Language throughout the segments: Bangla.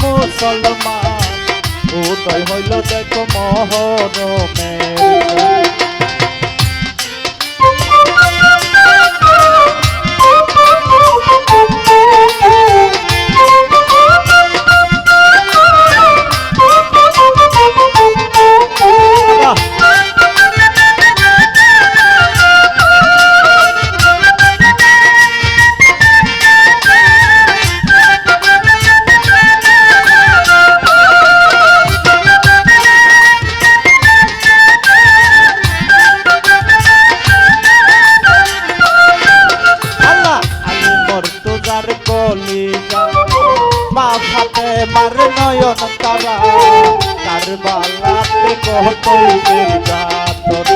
মুসলমান উদয় হইল দেখো মহরমের কলিজা মাথাতে মার নয়ন তারা কতই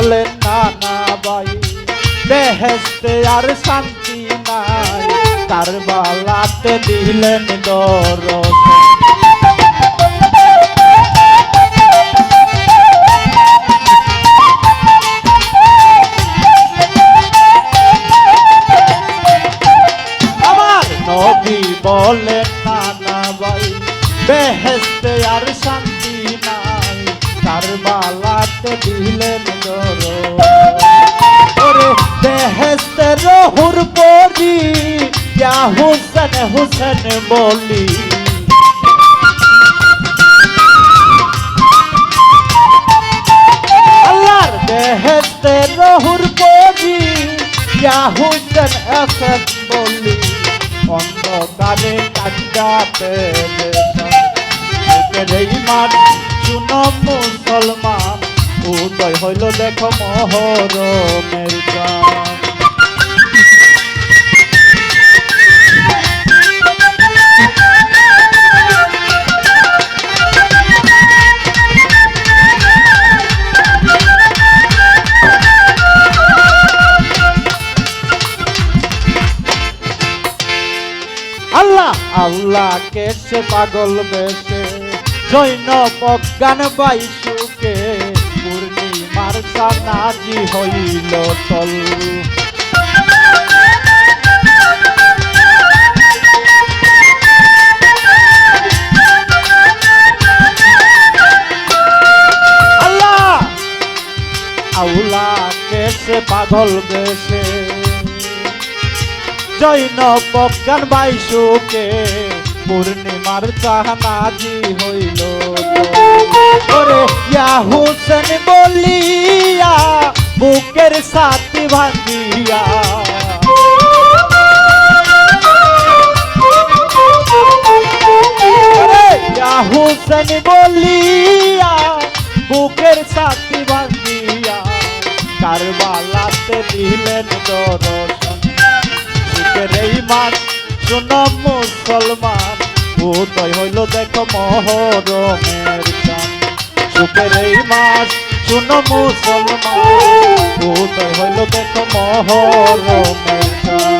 নবী বলেন না না ভাই বেহেস্তে আর শান্তি নাই। তার বালাতে দিলেন দরস আমার নবী বলেন, না না ভাই বেহেস্তে আর শান্তি রহুর বলি ইয়া হুসেন হুসেন বলি। আল্লাহর বেহেস্তে রহুর বলি ইয়া হুসেন, হাসান বলি। অন্ধকারে কাটাতে এই মান শুনো মুসলমান, উদয় হইল দেখো মহরমের গান। আল্লাহ। আল্লাহ কেসে পাগল বেশে। জৈন প্রজ্ঞান বাইশুকে পূর্ণিমার সানাজি হইল তল। আল্লাহ। আউলা কেসে পাগল বেশে। জৈন প্রজ্ঞান বাইশুকে পূর্ণিমার চাহানাজি হইল। ওরে ইয়া হুসেন বলিয়া, বুকের সাথী ইয়া হুসেন বলিয়া, বুকের সাথী ভাঙ্গিয়া। কারবালাতে দিলেন দর্শন সুখের এই মাস শুন মুসলমান উদয় হইল দেখো মহরমের চান সুখের এই মাস শুন মুসলমান উদয় হইল দেখো মহরমের চান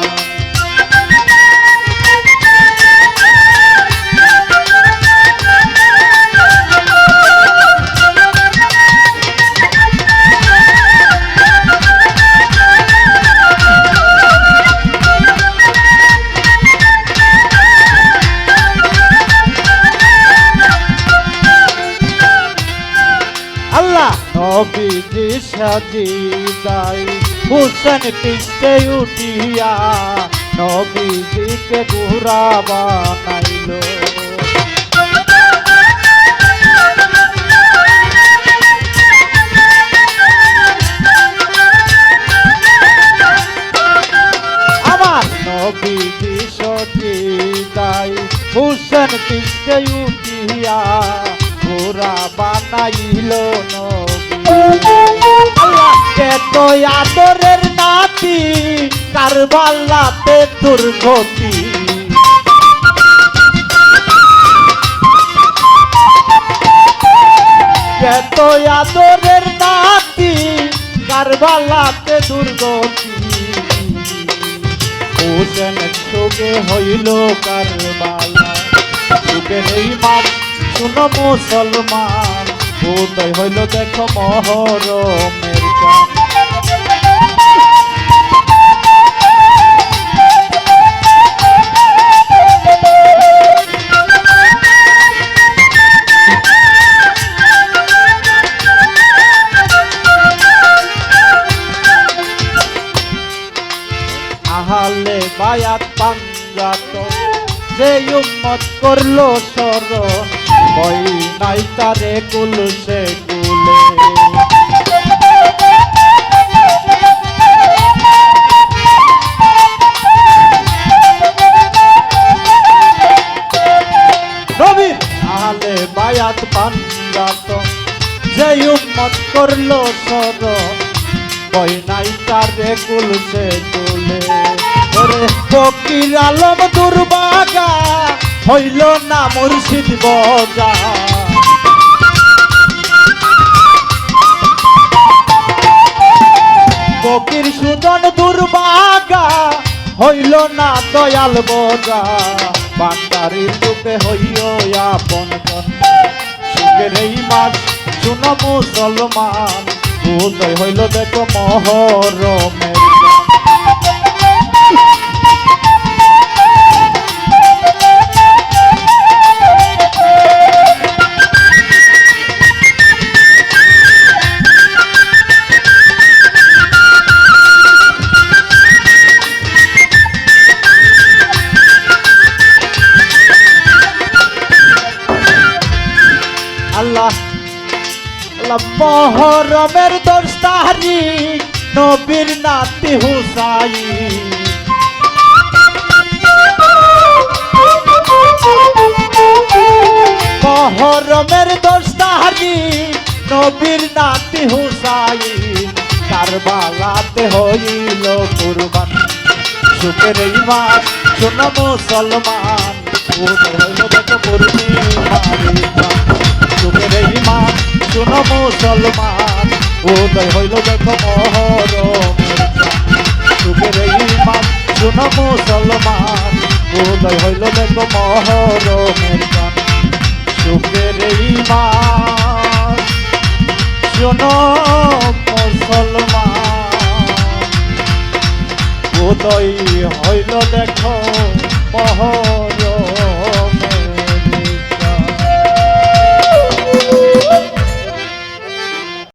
সাজিদাই হুসেন পিষ্টে উঠিয়া নবীজিকে ঘুরা বানাইল আমার নবীজি সজিদাই হুসেন পিষ্টে উঠিয়া ঘোরা বানাইল নবী। এত আদরের নাতি, কারবালাতে দুর্গতি এত আদরের নাতি, কারবালাতে দুর্গতি হোসেন সোগে হইল কারবালা যুগের এই মাস শুনো মুসলমান। উদয় হইল দেখো মহরমের চাঁদ আহালে বায়াত পাঞ্জাত যে উম্মত করল স্মরণ কই নাই তারে কুল সে কুলে। নবীর আহালে বায়াত পাঞ্জাত যে উম্মত করল স্মরণ কই নাই তারে কুলসে তুলে ওরে ফকির আলম দুর্বাগা হইল না মুর্শিদ বজা ফকির সুজন দুর্বাগা হইল না দয়াল বজা বান্দারির রূপে হইও আপন। সুখের এই মাস শুন মুসলমান হইল দেখো মহরমের আল্লাহ, মহরমের দশ তারিখ নবীর নাতি হুসাই মহরমের দশ তারিখ নবীর নাতি হুসাই কারবালাতে হইল কুরবান। সুখের এই মাস, শোন মুসলমান, উদয় হইল দেখো পূর্ণিমারি মুসলমান, উদয় হইল দেখো মহরমের। সুখের এই মাস শোন মুসলমান, উদয় হইল দেখো মহরমের চাঁদ। সুখের এই মাস শোনো মুসলমান, উদয় হইল দেখো মহ